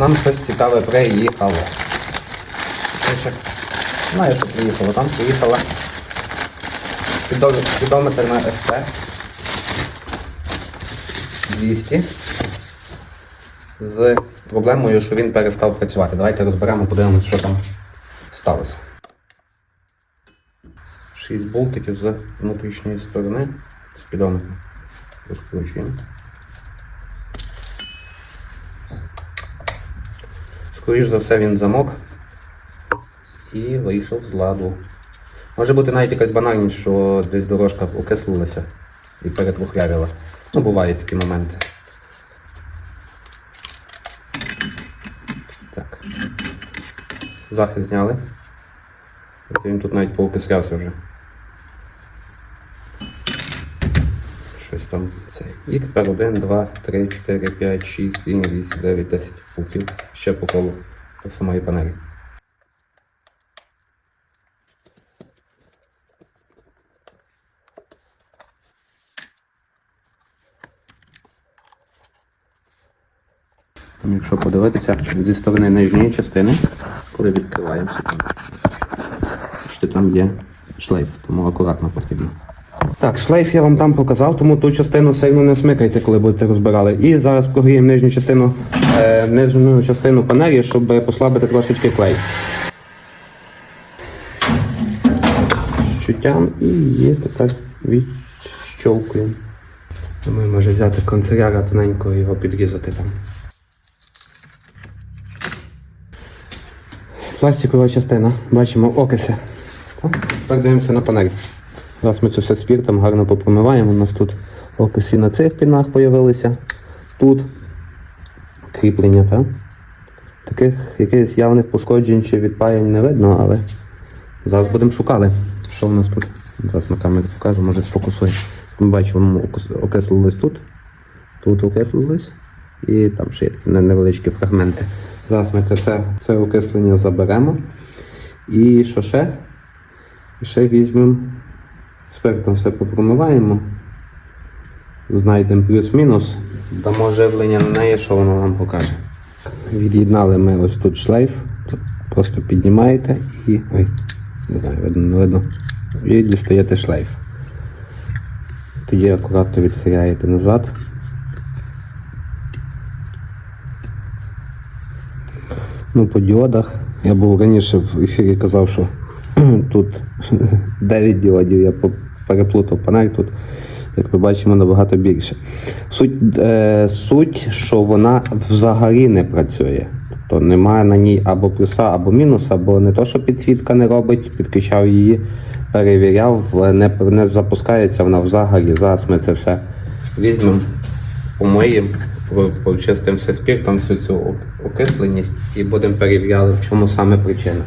нам щось цікаве приїхало. Знаю, що приїхало. Там приїхала спідометр на СП 200 з проблемою, що він перестав працювати. Давайте розберемо, подивимося, що там сталося. 6 болтиків з внутрішньої сторони спідометра. Розкручуємо. Скоріш за все він замок і вийшов з ладу. Може бути навіть якась банальність, що десь дорожка окислилася і перетвухрявила. Ну, бувають такі моменти. Так. Захист зняли. От Він тут навіть поокислявся вже. Щось там це. І тепер 1, 2, 3, 4, 5, 6, 7, 8, 9, 10 пунктів. Ще по колу по самої панелі. Там, якщо подивитися зі сторони нижньої частини, коли відкриваємося, що там є шлейф, тому акуратно потрібно. Так, шлейф я вам там показав, тому ту частину сильно не смикайте, коли будете розбирали. І зараз прогріємо нижню частину, е, нижню частину панелі, щоб послабити трошечки клей. Чуттям і є тепер відщолкуємо. Думаю, може взяти концеряра тоненько і його підрізати там. Пластикова частина. Бачимо окиси. Тепер дивимося на панель. Зараз ми це все спіртом гарно попромиваємо. У нас тут окиси на цих пінах з'явилися. Тут кріплення, так? Таких якихось явних пошкоджень чи відпаянь не видно, але зараз будемо шукати, що в нас тут. Зараз на камері покажу, може сфокусує. Ми бачимо, окис- окислилось тут, тут окислилось і там ще є такі невеличкі фрагменти. Зараз ми це все це окислення заберемо. І що ще? І ще візьмемо, спиртом все попромиваємо, знайдемо плюс-мінус, дамо живлення на неї, що воно нам покаже. Від'єднали ми ось тут шлейф, просто піднімаєте і. Ой, не знаю, видно, не видно. І дістаєте шлейф. Тоді акуратно відхиляєте назад. Ну, по діодах. Я був раніше в ефірі казав, що тут 9 діодів, я переплутав панель тут, як ми бачимо, набагато більше. Суть, е, суть, що вона взагалі не працює. Тобто немає на ній або плюса, або мінуса, бо не то, що підсвітка не робить, підключав її, перевіряв, не, не запускається вона взагалі. Зараз ми це все візьмемо, помиємо, почистимо все спіртом, всю цю ок- окисленість і будемо перевіряти, в чому саме причина.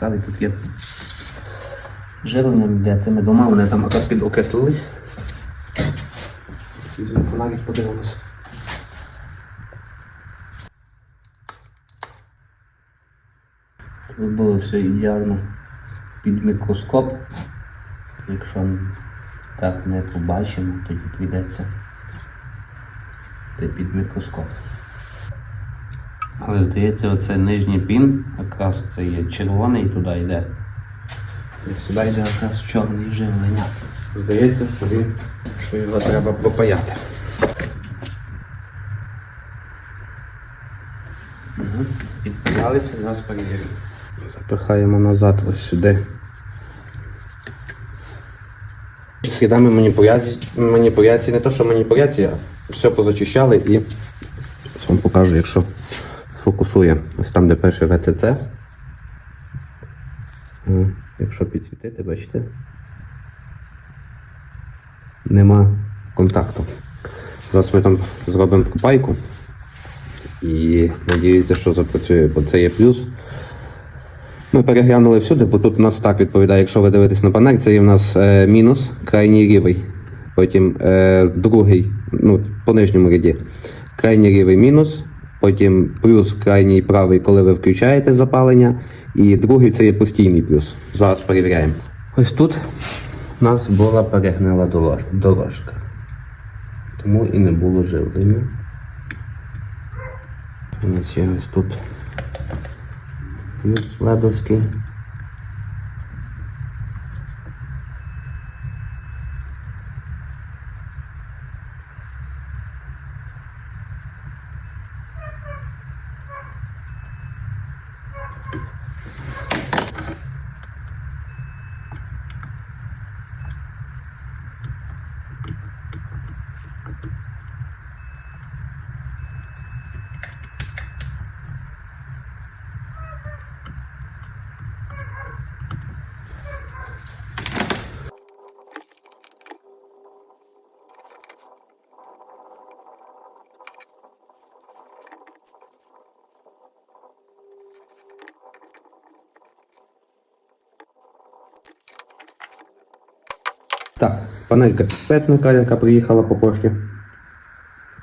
Мене цікавить, тут є живлення де цими двома, вони там якраз підокислились. Фонарик, подивимось. Тут було все ідеально під мікроскоп. Якщо так не побачимо, тоді прийдеться йти під мікроскоп. Але здається, оце нижній пін, якраз це є червоний, туди йде. І сюди йде якраз чорний живлення. Здається, що що його треба пропаяти. Угу. Підпаялися, зараз перевіримо. Запихаємо назад ось сюди. Слідами маніпуляцій, маніпуляції, не то, що маніпуляції, а все позачищали і вам покажу, якщо сфокусує. Ось там, де перше ВЦЦ. Е, Якщо підсвітити, бачите? Нема контакту. Зараз ми там зробимо копайку і надіюся, що запрацює, бо це є плюс. Ми переглянули всюди, бо тут у нас так відповідає, якщо ви дивитесь на панель, це є в нас е, мінус, крайній лівий. Потім е, другий, ну, по нижньому ряді, крайній лівий мінус, потім плюс крайній правий, коли ви включаєте запалення, і другий це є постійний плюс. Зараз перевіряємо. Ось тут у нас була перегнила дорожка. Тому і не було живлення. У нас є ось тут плюс ледовський. Так, панелька підписника, яка приїхала по пошті.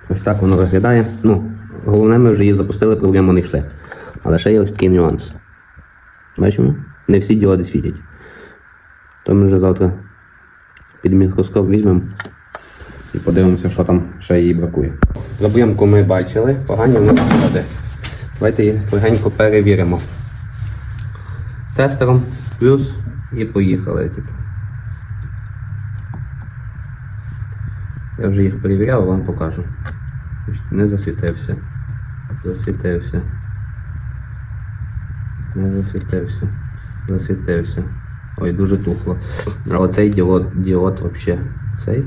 Ось так воно виглядає. Ну, головне, ми вже її запустили, проблеми не йшли. Але ще є ось такий нюанс. Бачимо? Не всі діоди світять. То ми вже завтра під мікроскоп візьмемо і подивимося, що там ще їй бракує. Забрямку ми бачили, погані в нас. Давайте її легенько перевіримо. Тестером плюс і поїхали. Типу. Я вже їх перевіряв, вам покажу. Не засвітився. Засвітився. Не засвітився. Засвітився. Ой, дуже тухло. А оцей діод, діод вообще. Цей?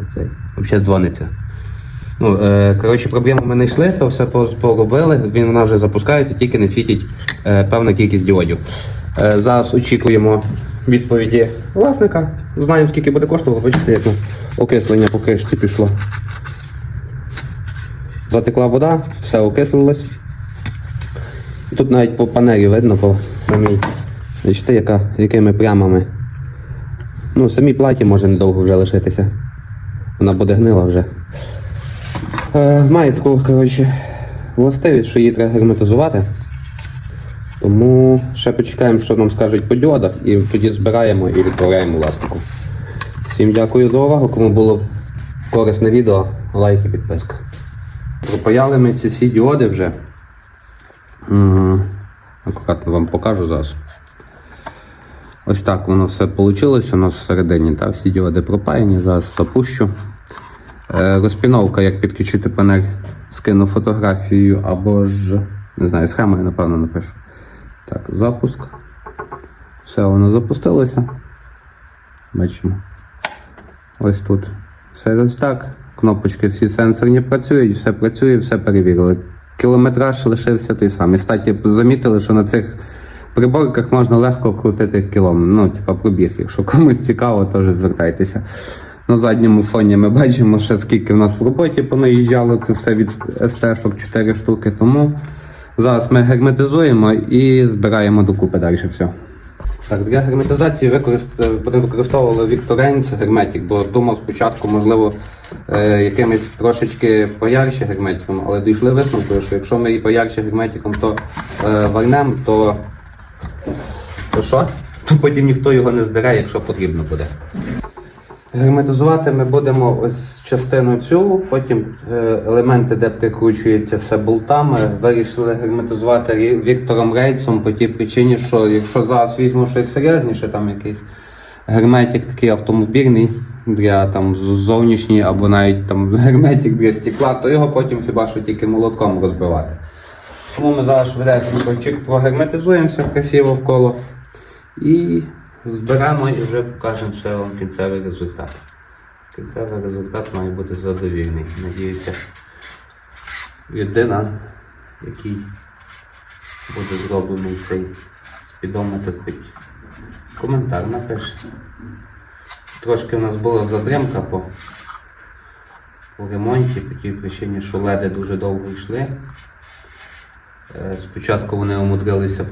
Оцей. Взагалі дзвониться. Ну, е, коротше, проблеми ми не йшли, то все поробили. Він вона вже запускається, тільки не світить е, певна кількість діодів. Е, зараз очікуємо відповіді власника. Знаємо, скільки буде коштувати, бачите, як окислення по кришці пішло. Затекла вода, все окислилось. Тут навіть по панелі видно по самій. Бачите, яка, якими плямами. Ну, самій платі може недовго вже лишитися. Вона буде гнила вже. Е, має таку, коротше, властивість, що її треба герметизувати. Тому ще почекаємо, що нам скажуть по діодах, і тоді збираємо і відправляємо власнику. Всім дякую за увагу. Кому було корисне відео, лайк і підписка. Пропаяли ми ці всі діоди вже. М, Акуратно вам покажу зараз. Ось так воно все вийшло у нас всередині. Та, всі діоди пропаяні, зараз запущу. Е, Розпіновка, як підключити панель, скину фотографію або ж, не знаю, схемою, напевно, напишу. Так, запуск. Все, воно запустилося. Бачимо. Ось тут. Ось так. Кнопочки всі сенсорні працюють, все працює, все перевірили. Кілометраж лишився той самий. Статі замітили, що на цих приборках можна легко крутити кілометр. Ну, типа пробіг. Якщо комусь цікаво, теж звертайтеся. На задньому фоні ми бачимо, ще скільки в нас в роботі понаїжджало, це все від СТ-шок 4 штуки. Тому зараз ми герметизуємо і збираємо докупи далі все. Так, для герметизації використ- використовували Victorine, це герметик, бо думав спочатку, можливо, е, якимось трошечки поярче герметиком, але дійшли висновку, що якщо ми і поярче герметиком то е, варнемо, то, то що? То потім ніхто його не збере, якщо потрібно буде. Герметизувати ми будемо ось частину цю, потім е, елементи, де прикручується все болтами. Вирішили герметизувати Віктором Рейцем по тій причині, що якщо зараз візьму щось серйозніше, там якийсь герметик такий автомобільний для там зовнішній або навіть там герметик для стекла, то його потім хіба що тільки молотком розбивати. Тому ми зараз швидесенько чик прогерметизуємо все красиво вколо і зберемо і вже покажемо ще вам кінцевий результат. Кінцевий результат має бути задовільний. Надіюся, людина, який буде зроблений цей спідометр, хоч коментар напише. Трошки в нас була затримка по, по ремонті, по тій причині, що леди дуже довго йшли. Е, Спочатку вони умудрилися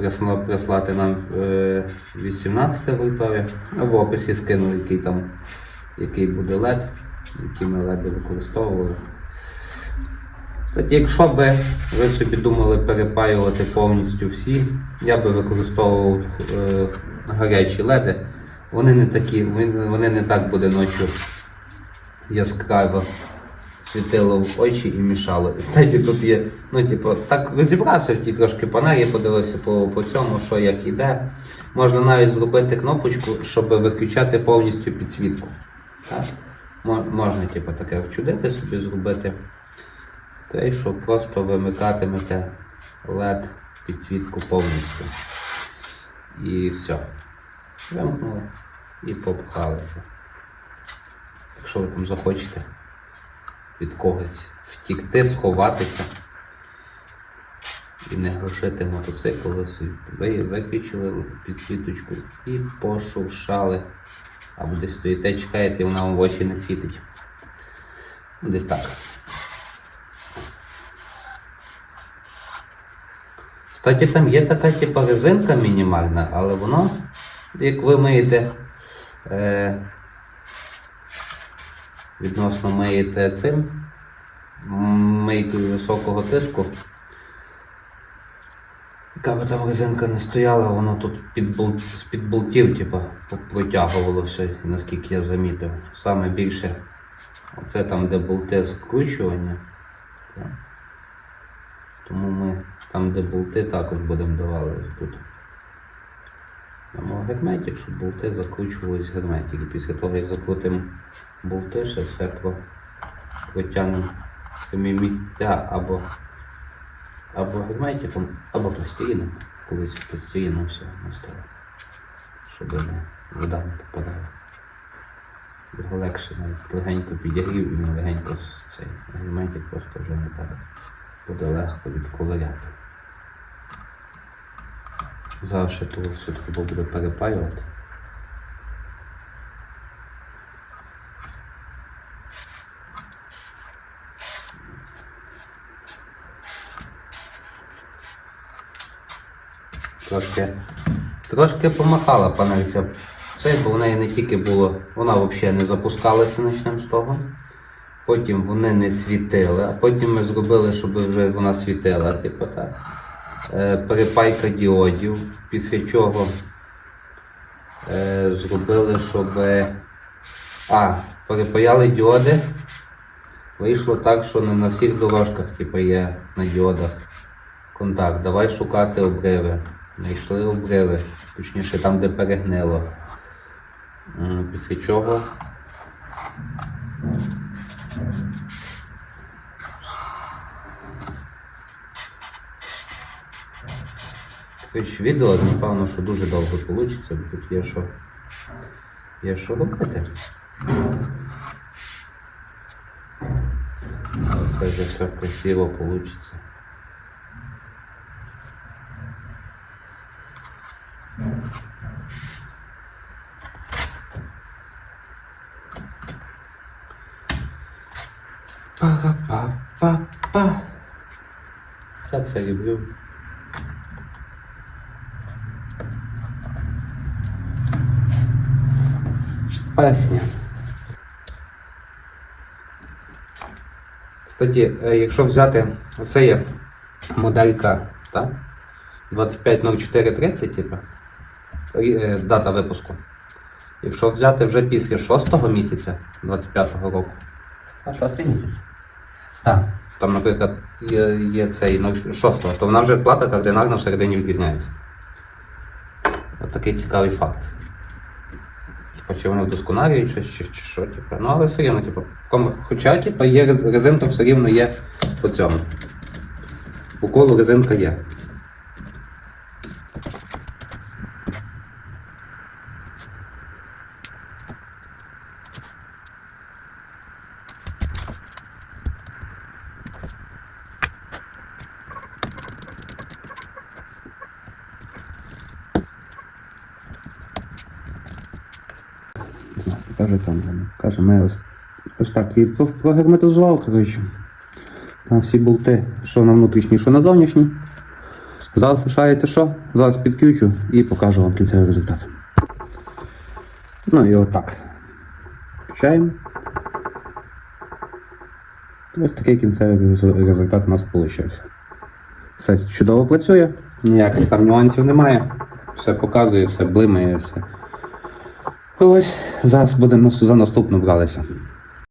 прислати нам е, 18 вольтові, а в описі скинули, який там який буде LED, які ми LED використовували. Кстати, якщо би ви собі думали перепаювати повністю всі, я би використовував е, гарячі леди. Вони не такі, вони не так буде ночі яскраво світило в очі і мішало. І кстати, тут є, ну, типу, так розібрався в тій трошки панелі, подивився по, по цьому, що як іде. Можна навіть зробити кнопочку, щоб виключати повністю підсвітку. Так? Можна, типу, таке вчудити собі зробити. Це, що просто вимикатимете LED підсвітку повністю. І все. Вимкнули і попхалися. Якщо ви там захочете від когось втікти, сховатися і не глушити мотоцикл, ви виключили підсвіточку і пошуршали. Або десь стоїте, чекаєте, і вона вам в очі не світить. Ну, Десь так. Кстати, там є така типа резинка мінімальна, але воно, як ви миєте, е, відносно миєте цим мийкою високого тиску. Яка би там резинка не стояла, воно тут під бол... з-під болтів типа, протягувало все, наскільки я замітив. Саме більше оце там, де болти скручування. Тому ми там, де болти, також будемо давали тут. Герметик, щоб болти закручувались в герметик. І після того, як закрутимо болти, ще все про... протягнемо самі місця або, або герметиком, або пластиліном. Колись пластиліном все настало. Щоб не, вода не попадала. Його легше навіть легенько підігрів і легенько цей герметик просто вже не так буде легко відковиряти. Зараз ще все треба буде перепаювати. Трошки, трошки помахала панельця. Це, бо в неї не тільки було, вона взагалі не запускалася, почнемо з того. Потім вони не світили, а потім ми зробили, щоб вже вона світила, типу так. Е, перепайка діодів, після чого е, зробили, щоб. А, перепаяли діоди. Вийшло так, що не на всіх дорожках типу, є на діодах контакт. Давай шукати обриви. Знайшли обриви, точніше там, де перегнило. Після чого Хоч відео, напевно, що дуже довго вийде, бо тут є що, є що робити. Це вже все красиво вийде. Па-па-па-па. Я це люблю. Песня. Кстати, е, якщо взяти, оце є моделька, так? 250430, типу, дата випуску. Якщо взяти вже після 6 місяця 25-го року. А 6 місяць? Так. Там, наприклад, є, є цей 06, то вона вже плата кардинально всередині відрізняється. От такий цікавий факт. Типа, чи вони вдосконалюють чи, чи що, типу. Ну, але все рівно, типу, хоча типу, є резинка все рівно є по цьому. По колу резинка є. Ми ось, ось так і прогерметизував, коротше. Там всі болти, що на внутрішній, що на зовнішній. Зараз лишається що? Зараз підключу і покажу вам кінцевий результат. Ну і отак. Включаємо. Ось такий кінцевий результат у нас вийшов. Все чудово працює, ніяких там нюансів немає. Все показує, все блимає, все. Ось, зараз будемо за наступну бралися.